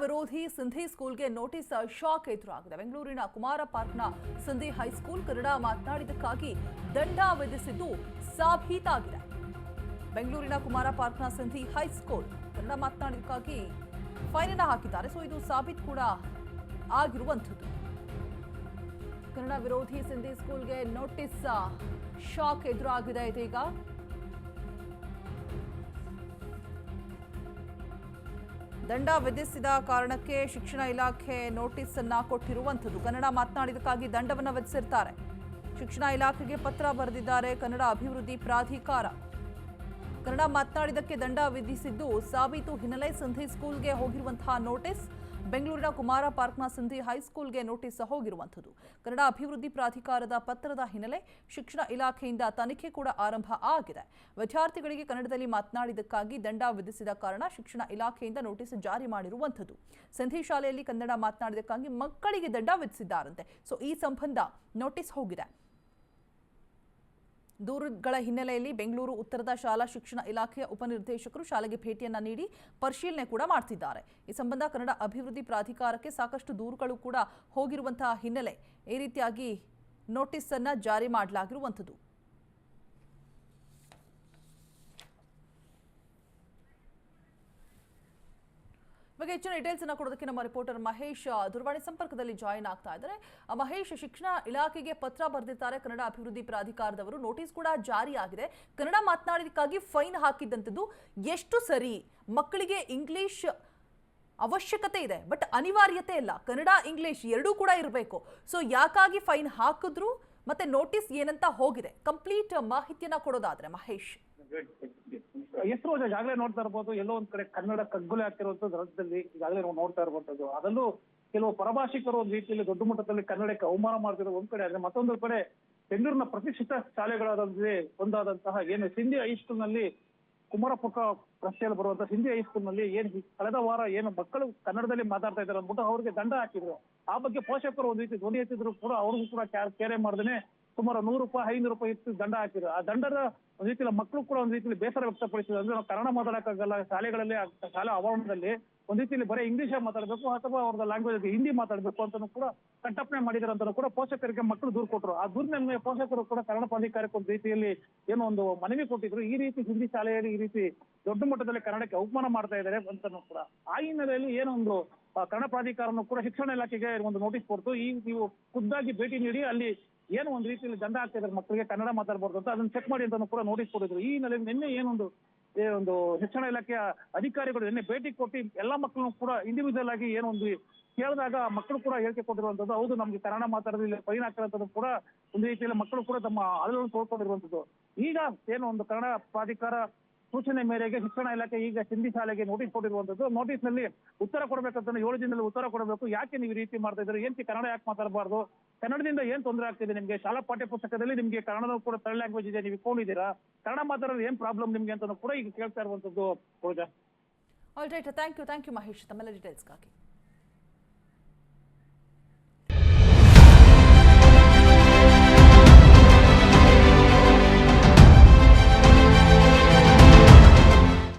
ವಿರೋಧಿ ಸಿಂಧಿ ಸ್ಕೂಲ್ಗೆ notice shock ಎದುರಾಗಿದೆ. ಬೆಂಗಳೂರಿನ ಕುಮಾರ ಪಾರ್ಕ್ನ ಸಿಂಧಿ ಹೈಸ್ಕೂಲ್ ಕನ್ನಡ ಮಾತನಾಡಿದಕ್ಕಾಗಿ ದಂಡ ವಿಧಿಸಿದ್ದು ಸಾಬೀತಾಗಿದೆ. ಬೆಂಗಳೂರಿನ ಕುಮಾರ ಪಾರ್ಕ್ನ ಸಿಂಧಿ ಹೈಸ್ಕೂಲ್ ಕನ್ನಡ ಮಾತನಾಡಿದ್ದಕ್ಕಾಗಿ ಫೈನ್ ಅನ್ನ ಹಾಕಿದ್ದಾರೆ. ಸೊ, ಇದು ಸಾಬೀತು ಕೂಡ ಆಗಿರುವಂಥದ್ದು. ಕನ್ನಡ ವಿರೋಧಿ ಸಿಂಧಿ ಸ್ಕೂಲ್ಗೆ ನೋಟಿಸ್ ಶಾಕ್ ಎದುರಾಗಿದೆ ಇದೀಗ. ದಂಡ ವಿಧಿಸಿದ ಕಾರಣಕ್ಕೆ ಶಿಕ್ಷಣ ಇಲಾಖೆ ನೋಟಿಸ್ ಅನ್ನ ಕೊಟ್ಟಿರುವಂಥದ್ದು. ಕನ್ನಡ ಮಾತನಾಡಿದಕ್ಕಾಗಿ ದಂಡವನ್ನು ವಿಧಿಸಿರ್ತಾರೆ. ಶಿಕ್ಷಣ ಇಲಾಖೆಗೆ ಪತ್ರ ಬರೆದಿದ್ದಾರೆ ಕನ್ನಡ ಅಭಿವೃದ್ಧಿ ಪ್ರಾಧಿಕಾರ. ಕನ್ನಡ ಮಾತನಾಡಿದಕ್ಕೆ ದಂಡ ವಿಧಿಸಿದ್ದು ಸಾಬೀತು ಹಿನ್ನೆಲೆ ಸಂಧಿ ಸ್ಕೂಲ್ಗೆ ಹೋಗಿರುವಂತಹ ನೋಟಿಸ್ ಬೆಂಗಳೂರಿನ ಕುಮಾರ ಪಾರ್ಕ್ನ ಸಿಂಧಿ ಹೈಸ್ಕೂಲ್ಗೆ ನೋಟಿಸ್ ಹೋಗಿರುವಂಥದ್ದು. ಕನ್ನಡ ಅಭಿವೃದ್ಧಿ ಪ್ರಾಧಿಕಾರದ ಪತ್ರದ ಹಿನ್ನೆಲೆ ಶಿಕ್ಷಣ ಇಲಾಖೆಯಿಂದ ತನಿಖೆ ಕೂಡ ಆರಂಭ ಆಗಿದೆ. ವಿದ್ಯಾರ್ಥಿಗಳಿಗೆ ಕನ್ನಡದಲ್ಲಿ ಮಾತನಾಡಿದ್ದಕ್ಕಾಗಿ ದಂಡ ವಿಧಿಸಿದ ಕಾರಣ ಶಿಕ್ಷಣ ಇಲಾಖೆಯಿಂದ ನೋಟಿಸ್ ಜಾರಿ ಮಾಡಿರುವಂಥದ್ದು. ಸಿಂಧಿ ಶಾಲೆಯಲ್ಲಿ ಕನ್ನಡ ಮಾತನಾಡಿದ್ದಕ್ಕಾಗಿ ಮಕ್ಕಳಿಗೆ ದಂಡ ವಿಧಿಸಿದ್ದಾರಂತೆ. ಸೊ ಈ ಸಂಬಂಧ ನೋಟಿಸ್ ಹೋಗಿದೆ. ದೂರುಗಳ ಹಿನ್ನೆಲೆಯಲ್ಲಿ ಬೆಂಗಳೂರು ಉತ್ತರದ ಶಾಲಾ ಶಿಕ್ಷಣ ಇಲಾಖೆಯ ಉಪನಿರ್ದೇಶಕರು ಶಾಲೆಗೆ ಭೇಟಿಯನ್ನ ನೀಡಿ ಪರಿಶೀಲನೆ ಕೂಡ ಮಾಡ್ತಿದ್ದಾರೆ. ಈ ಸಂಬಂಧ ಕನ್ನಡ ಅಭಿವೃದ್ಧಿ ಪ್ರಾಧಿಕಾರಕ್ಕೆ ಸಾಕಷ್ಟು ದೂರುಗಳು ಕೂಡ ಹೋಗಿರುವಂತಹ ಹಿನ್ನೆಲೆ ಈ ರೀತಿಯಾಗಿ ನೋಟಿಸ್ ಅನ್ನ ಜಾರಿ ಮಾಡಲಾಗಿರುವಂಥದ್ದು. ಬಗ್ಗೆ ಹೆಚ್ಚಿನ ಡೀಟೇಲ್ಸ್ ಅನ್ನ ಕೊಡೋದಕ್ಕೆ ನಮ್ಮ ರಿಪೋರ್ಟರ್ ಮಹೇಶ್ ದೂರವಾಣಿ ಸಂಪರ್ಕದಲ್ಲಿ ಜಾಯಿನ್ ಆಗ್ತಾ ಇದ್ದಾರೆ. ಮಹೇಶ್, ಶಿಕ್ಷಣ ಇಲಾಖೆಗೆ ಪತ್ರ ಬರೆದಿದ್ದಾರೆ ಕನ್ನಡ ಅಭಿವೃದ್ಧಿ ಪ್ರಾಧಿಕಾರದವರು. ನೋಟಿಸ್ ಕೂಡ ಜಾರಿ ಆಗಿದೆ. ಕನ್ನಡ ಮಾತನಾಡಿದಕ್ಕಾಗಿ ಫೈನ್ ಹಾಕಿದ್ದಂಥದ್ದು ಎಷ್ಟು ಸರಿ? ಮಕ್ಕಳಿಗೆ ಇಂಗ್ಲಿಷ್ ಅವಶ್ಯಕತೆ ಇದೆ ಬಟ್ ಅನಿವಾರ್ಯತೆ ಇಲ್ಲ. ಕನ್ನಡ ಇಂಗ್ಲಿಷ್ ಎರಡೂ ಕೂಡ ಇರಬೇಕು. ಸೊ ಯಾಕಾಗಿ ಫೈನ್ ಹಾಕಿದ್ರು? ಮತ್ತೆ ನೋಟಿಸ್ ಏನಂತ ಹೋಗಿದೆ? ಕಂಪ್ಲೀಟ್ ಮಾಹಿತಿಯನ್ನ ಕೊಡೋದಾದ್ರೆ ಮಹೇಶ್. ಎಷ್ಟು ವರ್ಷ ಈಗಾಗಲೇ ನೋಡ್ತಾ ಇರ್ಬೋದು, ಎಲ್ಲೋ ಒಂದ್ ಕಡೆ ಕನ್ನಡ ಕಗ್ಗುಲೆ ಆಗ್ತಿರುವಂತದ್ದು ರಾಜ್ಯದಲ್ಲಿ ಈಗಾಗಲೇ ನಾವು ನೋಡ್ತಾ ಇರುವಂತದ್ದು ಅದರಲ್ಲೂ ಕೆಲವು ಪರಭಾಷಿಕರು ಒಂದ್ ರೀತಿಯಲ್ಲಿ ದೊಡ್ಡ ಮಟ್ಟದಲ್ಲಿ ಕನ್ನಡಕ್ಕೆ ಅವಮಾನ ಮಾಡ್ತಿರೋ ಒಂದ್ ಕಡೆ ಆದ್ರೆ ಮತ್ತೊಂದು ಕಡೆ ಬೆಂಗಳೂರಿನ ಪ್ರತಿಷ್ಠಿತ ಶಾಲೆಗಳಾದಂತೆ ಒಂದಾದಂತಹ ಏನು ಸಿಂಧಿ ಹೈಸ್ಕೂಲ್ನಲ್ಲಿ ಕುಮಾರಪುಕ್ಕ ರಸ್ತೆಯಲ್ಲಿ ಬರುವಂತಹ ಸಿಂಧಿ ಹೈಸ್ಕೂಲ್ನಲ್ಲಿ ಏನ್ ಕಳೆದ ವಾರ ಏನು ಮಕ್ಕಳು ಕನ್ನಡದಲ್ಲಿ ಮಾತಾಡ್ತಾ ಇದ್ದಾರೆ ಅಂದ್ಬಿಟ್ಟು ಅವ್ರಿಗೆ ದಂಡ ಹಾಕಿದ್ರು. ಆ ಬಗ್ಗೆ ಪೋಷಕರು ಒಂದ್ ರೀತಿ ಧ್ವನಿ ಎತ್ತಿದ್ರು ಕೂಡ ಅವ್ರಿಗೂ ಕೂಡ ಕೇರೆ ಮಾಡ್ದೇನೆ ಸುಮಾರು ನೂರು ರೂಪಾಯಿ, ಐನೂರು ರೂಪಾಯಿ ಇತ್ತು ದಂಡ ಹಾಕಿದ್ರು. ಆ ದಂಡದ ಒಂದ್ ರೀತಿಯಲ್ಲಿ ಮಕ್ಕಳು ಕೂಡ ಒಂದ್ ರೀತಿಯಲ್ಲಿ ಬೇಸರ ವ್ಯಕ್ತಪಡಿಸಿದ್ರು. ಅಂದ್ರೆ ನಾವು ಕನ್ನಡ ಮಾತಾಡಕ್ಕಾಗಲ್ಲ, ಶಾಲೆಗಳಲ್ಲಿ ಶಾಲಾ ಆವರಣದಲ್ಲಿ ಒಂದ್ ರೀತಿಯಲ್ಲಿ ಬರೀ ಇಂಗ್ಲಿಷ್ ಮಾತಾಡಬೇಕು ಅಥವಾ ಅವ್ರದ ಲ್ಯಾಂಗ್ವೇಜ್ ಹಿಂದಿ ಮಾತಾಡಬೇಕು ಅಂತ ಕೂಡ ಕಟ್ಟಪ್ಪಣೆ ಮಾಡಿದ್ರು ಅಂತ ಕೂಡ ಪೋಷಕರಿಗೆ ಮಕ್ಕಳು ದೂರು ಕೊಟ್ಟರು ಆ ದೂರಿನ ಪೋಷಕರು ಕೂಡ ಕನ್ನಡ ಪ್ರಾಧಿಕಾರಕ್ಕೆ ಒಂದು ರೀತಿಯಲ್ಲಿ ಏನೋ ಒಂದು ಮನವಿ ಕೊಟ್ಟಿದ್ರು. ಈ ರೀತಿ ಹಿಂದಿ ಶಾಲೆಯಲ್ಲಿ ಈ ರೀತಿ ದೊಡ್ಡ ಮಟ್ಟದಲ್ಲಿ ಕನ್ನಡಕ್ಕೆ ಅವಮಾನ ಮಾಡ್ತಾ ಇದ್ದಾರೆ ಅಂತ ಕೂಡ. ಆ ಹಿನ್ನೆಲೆಯಲ್ಲಿ ಏನೊಂದು ಕನ್ನಡ ಪ್ರಾಧಿಕಾರನು ಕೂಡ ಶಿಕ್ಷಣ ಇಲಾಖೆಗೆ ಒಂದು ನೋಟಿಸ್ ಕೊಡ್ತು. ಈ ನೀವು ಖುದ್ದಾಗಿ ಭೇಟಿ ನೀಡಿ, ಅಲ್ಲಿ ಏನು ಒಂದು ರೀತಿಯಲ್ಲಿ ದಂಡ ಆಗ್ತಾ ಇದ್ದಾರೆ ಮಕ್ಕಳಿಗೆ, ಕನ್ನಡ ಮಾತಾಡಬಾರ್ದು ಅಂತ ಅದನ್ನ ಚೆಕ್ ಮಾಡಿ ಅಂತ ಕೂಡ ನೋಟಿಸ್ ಕೊಟ್ಟಿದ್ರು. ಈ ಹಿನ್ನೆಲೆಯಲ್ಲಿ ನಿನ್ನೆ ಏನೊಂದು ಒಂದು ಶಿಕ್ಷಣ ಇಲಾಖೆಯ ಅಧಿಕಾರಿಗಳು ನಿನ್ನೆ ಭೇಟಿ ಕೊಟ್ಟು ಎಲ್ಲಾ ಮಕ್ಕಳನ್ನು ಕೂಡ ಇಂಡಿವಿಜುವಲ್ ಆಗಿ ಏನೊಂದು ಕೇಳಿದಾಗ ಮಕ್ಕಳು ಕೂಡ ಹೇಳಿಕೆ ಕೊಟ್ಟಿರುವಂತದ್ದು ಹೌದು, ನಮ್ಗೆ ಕನ್ನಡ ಮಾತಾಡೋದಿಲ್ಲ ಫೈನ್ ಆಗ್ತಿರೋಂಥದ್ದು ಕೂಡ ಒಂದು ರೀತಿಯಲ್ಲಿ ಮಕ್ಕಳು ಕೂಡ ತಮ್ಮ ಅಳಲನ್ನು ತೋಡ್ಕೊಂಡಿರುವಂತದ್ದು ಈಗ ಏನು ಒಂದು ಕನ್ನಡ ಪ್ರಾಧಿಕಾರ ಸೂಚನೆ ಮೇರೆಗೆ ಶಿಕ್ಷಣ ಇಲಾಖೆ ಈಗ ಹಿಂದಿ ಶಾಲೆಗೆ ನೋಟಿಸ್ ಕೊಟ್ಟಿರುವಂತದ್ದು. ನೋಟಿಸ್ನಲ್ಲಿ ಉತ್ತರ ಕೊಡಬೇಕಂತ ಏಳು ದಿನದಲ್ಲಿ ಉತ್ತರ ಕೊಡಬೇಕು. ಯಾಕೆ ನೀವು ಈ ರೀತಿ ಮಾಡ್ತಾ ಇದ್ದೀರಿ? ಏನ್ ಕನ್ನಡ ಯಾಕೆ ಮಾತಾಡಬಾರ್ದು? ಕನ್ನಡದಿಂದ ಏನ್ ತೊಂದರೆ ಆಗ್ತಿದೆ ನಿಮ್ಗೆ? ಶಾಲಾ ಪಾಠ್ಯ ಪುಸ್ತಕದಲ್ಲಿ ನಿಮ್ಗೆ ಕನ್ನಡ ಕೂಡ ತರ್ಡ್ ಲ್ಯಾಂಗ್ವೇಜ್ ಇದೆ, ನೀವು ಇಕೊಂಡಿದ್ದೀರಾ ಕನ್ನಡ ಮಾತಾಡೋದು ಏನ್ ಪ್ರಾಬ್ಲಮ್ ನಿಮ್ಗೆ ಅಂತ ಕೂಡ ಈಗ ಕೇಳ್ತಾ ಇರುವಂತದ್ದು Pooja all right thank you thank you Mahesh ತಮ್ಮೆಲ್ಲ ಡೀಟೇಲ್ಸ್ಗಾಗಿ